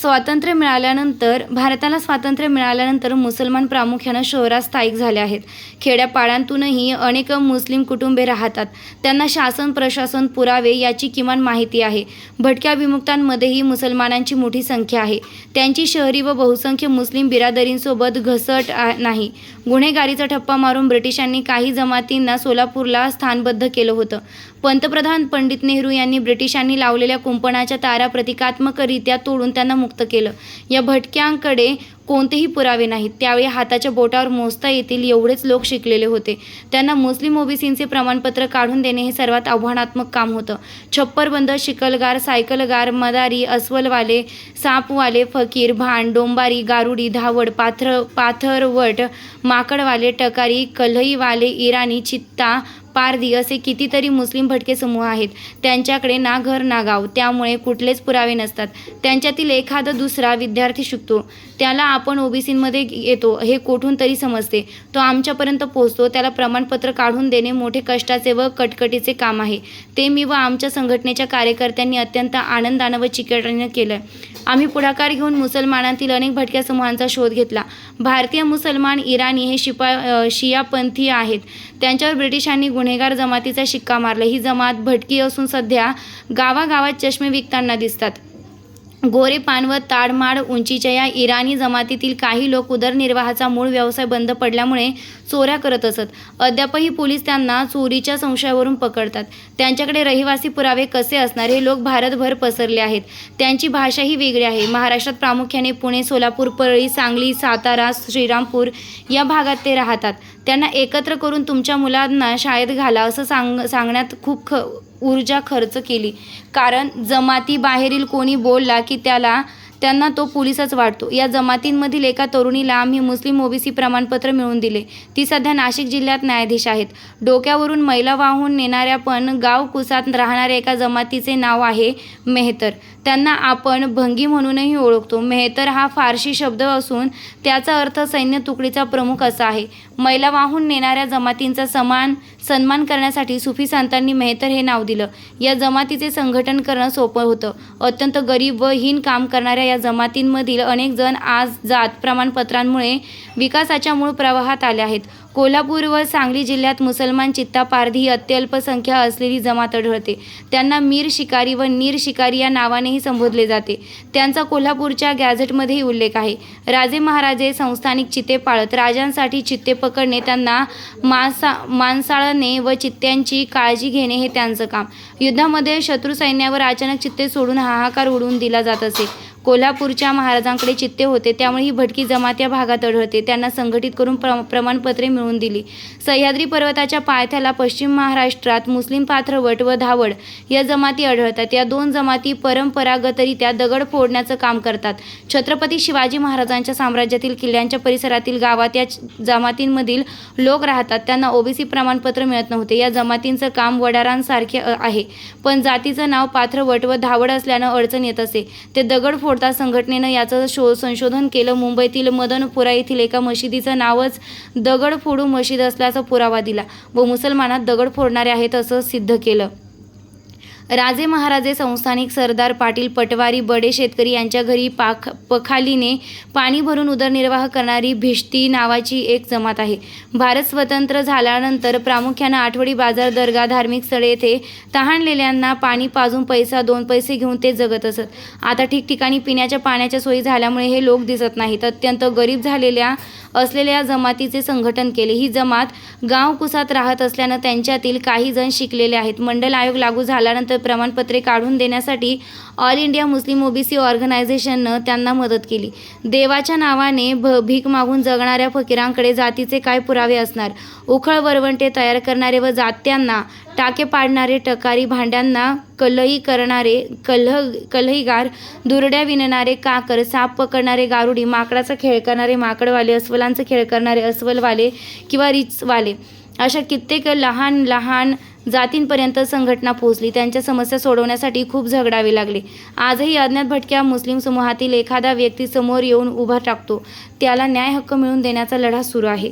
स्वातंत्र्य मिळाल्यानंतर भारताला स्वातंत्र्य मिळाल्यानंतर मुसलमान प्रामुख्यानं शहरात स्थायिक झाले आहेत. खेड्यापाड्यांतूनही अनेक मुस्लिम कुटुंबे राहतात. त्यांना शासन प्रशासन पुरावे याची किमान माहिती आहे. भटक्या विमुक्तांमध्येही मुसलमानांची मोठी संख्या आहे. त्यांची शहरी व बहुसंख्य मुस्लिम बिरादरींसोबत घसट आ- नाही. गुन्हेगारीचा ठप्पा मारून ब्रिटिशांनी काही जमातींना सोलापूरला स्थानबद्ध केलं होतं. पंतप्रधान पंडित नेहरू यांनी ब्रिटिशांनी लावलेल्या कुंपणाच्या तारा प्रतिकात्मकरित्या तोडून त्यांना मुक्त केलं. या भटक्यांकडे कोणतेही पुरावे नाहीत. त्यावेळी हाताच्या बोटावर मोजता येतील एवढेच लोक शिकलेले होते. त्यांना मुस्लिम ओबीसींचे प्रमाणपत्र काढून देणे हे सर्वात आव्हानात्मक काम होतं. छप्परबंद शिकलगार सायकलगार मदारी अस्वलवाले सापवाले फकीर भान डोंबारी गारुडी धावड पाथर पाथरवट माकडवाले टकारी कल्हईवाले इराणी चित्ता पारधी असे कितीतरी मुस्लिम भटके समूह आहेत. त्यांच्याकडे ना घर ना गाव त्यामुळे कुठलेच पुरावे नसतात. त्यांच्यातील एखादा दुसरा विद्यार्थी शिकतो. त्याला आपण ओबीसीमध्ये येतो हे कोठून तरी समजते. तो आमच्यापर्यंत पोहोचतो त्याला प्रमाणपत्र काढून देणे मोठे कष्टाचे व कटकटीचे काम आहे. ते मी व आमच्या संघटनेच्या कार्यकर्त्यांनी अत्यंत आनंदानं व चिकटानं केलं आम्ही पुढाकार घेऊन मुसलमानांतील अनेक भटक्या समूहांचा शोध घेतला. भारतीय मुसलमान इराणी हे शिपा शियापंथी आहेत. त्यांच्यावर ब्रिटिशांनी गुन्हेगार जमातीचा शिक्का मारला. ही जमात भटकी असून सध्या गावागावात चष्मे विकताना दिसतात. गोरे पान व ताडमाड उंचीच्या या इराणी जमातीतील काही लोक उदरनिर्वाहाचा मूळ व्यवसाय बंद पडल्यामुळे चोऱ्या करत असत. अद्यापही पोलीस त्यांना चोरीच्या संशयावरून पकडतात. त्यांच्याकडे रहिवासी पुरावे कसे असणार हे लोक भारतभर पसरले आहेत. त्यांची भाषाही वेगळी आहे. महाराष्ट्रात प्रामुख्याने पुणे सोलापूर परळी सांगली सातारा श्रीरामपूर या भागात ते राहतात. त्यांना एकत्र करून तुमच्या मुलांना शाळेत घाला असं सांग सांगण्यात खूप ख ऊर्जा खर्च केली. कारण जमाती बाहेरील कोणी बोलला की त्याला त्यांना तो पोलिसच वाटतो. या जमातींमधील एका तरुणीला आम्ही मुस्लिम ओबीसी प्रमाणपत्र मिळवून दिले. ती सध्या नाशिक जिल्ह्यात न्यायाधीश आहेत. डोक्यावरून मैला वाहून नेणाऱ्या पण गाव कुसात राहणाऱ्या एका जमातीचे नाव आहे मेहतर. त्यांना आपण भंगी म्हणूनही ओळखतो. मेहतर हा फारशी शब्द असून त्याचा अर्थ सैन्य तुकडीचा प्रमुख असा आहे. मैला वाहून नेणाऱ्या जमातींचा समान सन्मान करण्यासाठी सुफी संतांनी मेहतर हे नाव दिलं. या जमातीचे संघटन करणं सोपं होतं. अत्यंत गरीब व हीन काम करणाऱ्या या जमातींमधील अनेक जण आज जात प्रमाणपत्रांमुळे विकासाच्या मूळ प्रवाहात आले आहेत. कोल्हापूर व सांगली जिल्ह्यात मुसलमान चित्ता पारधी ही अत्यल्प संख्या असलेली जमात आढळते. त्यांना मीर शिकारी व नीर शिकारी या नावानेही संबोधले जाते. त्यांचा कोल्हापूरच्या गॅझेटमध्येही उल्लेख आहे. राजे महाराजे संस्थानिक चित्ते पाळत राजांसाठी चित्ते पकडणे त्यांना मांसा मांसाळणे व चित्त्यांची काळजी घेणे हे त्यांचं काम. युद्धामध्ये शत्रू सैन्यावर अचानक चित्ते सोडून हाहाकार उडवून दिला जात असे. कोल्हापूरच्या महाराजांकडे चित्ते होते. त्यामुळे ही भटकी जमात या भागात आढळते. त्यांना संघटित करून प्र प्रमाणपत्रे मिळवून दिली. सह्याद्री पर्वताच्या पायथ्याला पश्चिम महाराष्ट्रात मुस्लिम पाथरवट व धावड या जमाती आढळतात. या दोन जमाती परंपरागतरित्या दगड फोडण्याचं काम करतात. छत्रपती शिवाजी महाराजांच्या साम्राज्यातील किल्ल्यांच्या परिसरातील गावात या जमातींमधील लोक राहतात. त्यांना ओबीसी प्रमाणपत्र मिळत नव्हते. या जमातींचं काम वडारांसारखे आहे. पण जातीचं नाव पाथरवट व धावड असल्यानं अडचण येत असे. ते दगड फोड फोडता संघटनेनं याचं शो संशोधन केलं. मुंबईतील मदनपुरा येथील एका मशिदीचं नावच दगड फोडू मशीद असल्याचा पुरावा दिला व मुसलमानात दगड फोडणारे आहेत असं सिद्ध केलं. राजे महाराजे संस्थानिक सरदार पाटील पटवारी बडे शेतकरी यांच्या घरी पाख पखालीने पाणी भरून उदरनिर्वाह करणारी भिष्टी नावाची एक जमात आहे. भारत स्वतंत्र झाल्यानंतर प्रामुख्यानं आठवडी बाजार दर्गा धार्मिक स्थळे येथे तहानलेल्यांना पाणी पाजून पैसा दोन पैसे घेऊन ते जगत असत. आता ठिकठिकाणी पिण्याच्या पाण्याच्या सोयी झाल्यामुळे हे लोक दिसत नाहीत. अत्यंत गरीब झालेल्या असलेल्या जमातीचे संघटन केले. ही जमात गाव कुसात राहत असल्यानं त्यांच्यातील काही जण शिकलेले आहेत. मंडल आयोग लागू झाल्यानंतर प्रमाणपत्रे काढून देण्यासाठी ऑल इंडिया मुस्लिम ओबीसी ऑर्गनायझेशननं त्यांना मदत केली. देवाच्या नावाने भ भीक मागून जगणाऱ्या फकीरांकडे जातीचे काय पुरावे असणार? उखळ वरवंटे तयार करणारे व जात्यांना टाके पाडणारे टकारी भांड्यांना कलही करणारे कलह कलहीगार दुरड्या विणणारे काकर साप पकडणारे गारुडी माकडाचा खेळ करणारे माकडवाले अस्वलांचा खेळ करणारे अस्वलवाले किंवा रिचवाले. अशा कित्येक लहान लहान जातींपर्यंत संघटना पोहोचली. त्यांच्या समस्या सोडवण्यासाठी खूप झगडावे लागले. आजही अज्ञात भटक्या मुस्लिम समूहातील एखादा व्यक्ती समोर येऊन उभा टाकतो त्याला न्याय हक्क मिळवून देण्याचा लढा सुरू आहे.